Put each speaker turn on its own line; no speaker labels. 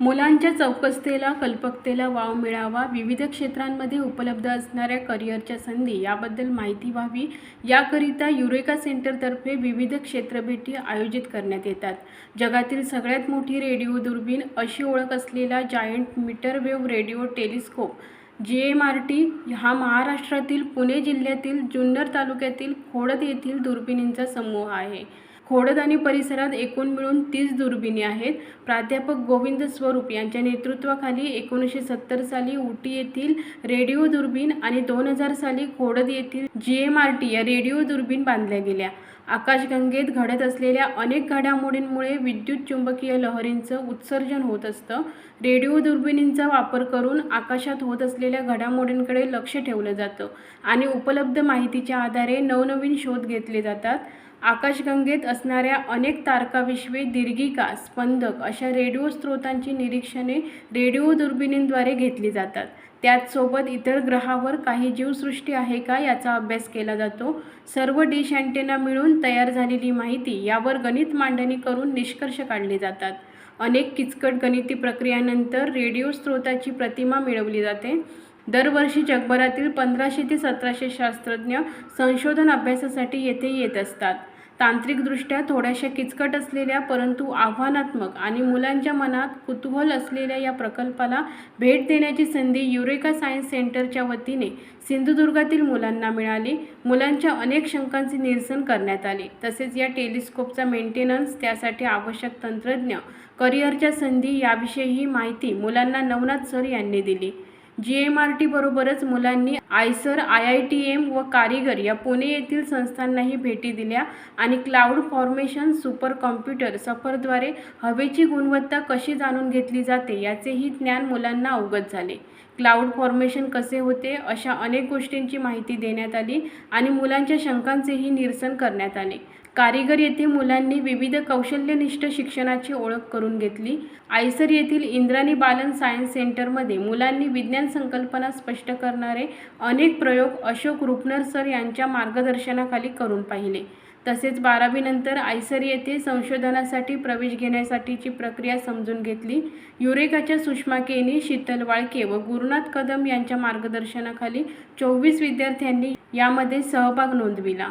मुलांच्या चौकसतेला कल्पकतेला वाव मिळावा विविध क्षेत्रांमध्ये उपलब्ध असणाऱ्या करिअरच्या संधी याबद्दल माहिती व्हावी. याकरिता युरेका सेंटरतर्फे विविध क्षेत्रभेटी आयोजित करण्यात येतात. जगातील सगळ्यात मोठी रेडिओ दुर्बीण अशी ओळख असलेला giant metrewave radio telescope G M R T हा महाराष्ट्रातील पुणे जिल्ह्यातील जुन्नर तालुक्यातील खोडद येथील दुर्बिणींचा समूह आहे. खोडद आणि परिसरात एकूण मिळून तीस दुर्बिणी आहेत. प्राध्यापक गोविंद स्वरूप यांच्या नेतृत्वाखाली एकोणीसशे सत्तर साली उटी येथील रेडिओ दुर्बीण आणि दोन हजार साली खोडद येथील जी एम आर टी या रेडिओ दुर्बीण बांधल्या गेल्या. आकाशगंगेत घडत असलेल्या अनेक घडामोडींमुळे विद्युत चुंबकीय लहरींचं उत्सर्जन होत असतं. रेडिओ दुर्बिणींचा वापर करून आकाशात होत असलेल्या घडामोडींकडे लक्ष ठेवलं जातं आणि उपलब्ध माहितीच्या आधारे नवनवीन शोध घेतले जातात. आकाशगंगेत असणाऱ्या अनेक तारकाविश्वे दीर्घिका स्पंदक अशा रेडिओ स्रोतांची निरीक्षणे रेडिओ दुर्बिणींद्वारे घेतली जातात. त्याचसोबत इतर ग्रहावर काही जीवसृष्टी आहे का याचा अभ्यास केला जातो. सर्व डिश अँटेना मिळून तयार झालेली माहिती यावर गणित मांडणी करून निष्कर्ष काढले जातात. अनेक किचकट गणिती प्रक्रियानंतर रेडिओ स्रोताची प्रतिमा मिळवली जाते. दरवर्षी जगभरातील पंधराशे ते सतराशे शास्त्रज्ञ संशोधन अभ्यासासाठी येथे येत असतात. तांत्रिकदृष्ट्या थोड्याशा किचकट असलेल्या परंतु आव्हानात्मक आणि मुलांच्या मनात कुतूहल असलेल्या या प्रकल्पाला भेट देण्याची संधी युरेका सायन्स सेंटरच्या वतीने सिंधुदुर्गातील मुलांना मिळाली. मुलांच्या अनेक शंकांचे निरसन करण्यात आले. तसेच या टेलिस्कोपचा मेंटेनन्स त्यासाठी आवश्यक तंत्रज्ञ करिअरच्या संधी याविषयीही माहिती मुलांना नवनाथ सर यांनी दिली. जी एम आर टीबरोबरच मुलांनी IISER I I T M व कारिगर या पुणे येथील संस्थांनाही भेटी दिल्या आणि क्लाउड फॉर्मेशन सुपर कॉम्प्युटर सफरद्वारे हवेची गुणवत्ता कशी जाणून घेतली जाते याचेही ज्ञान मुलांना अवगत झाले. क्लाउड फॉर्मेशन कसे होते अशा अनेक गोष्टींची माहिती देण्यात आली आणि मुलांच्या शंकांचेही निरसन करण्यात आले. कारिगर येथे मुलांनी विविध कौशल्यनिष्ठ शिक्षणाची ओळख करून घेतली. आयसर येथील इंद्राणी बालन सायन्स सेंटरमध्ये मुलांनी विज्ञान संकल्पना स्पष्ट करणारे अनेक प्रयोग अशोक रुपनर सर यांच्या मार्गदर्शनाखाली करून पाहिले. तसेच बारावीनंतर आयसर येथे संशोधनासाठी प्रवेश घेण्यासाठीची प्रक्रिया समजून घेतली. युरेकाच्या सुषमा केनी शीतल वाळके व गुरुनाथ कदम यांच्या मार्गदर्शनाखाली चोवीस विद्यार्थ्यांनी यामध्ये सहभाग नोंदविला.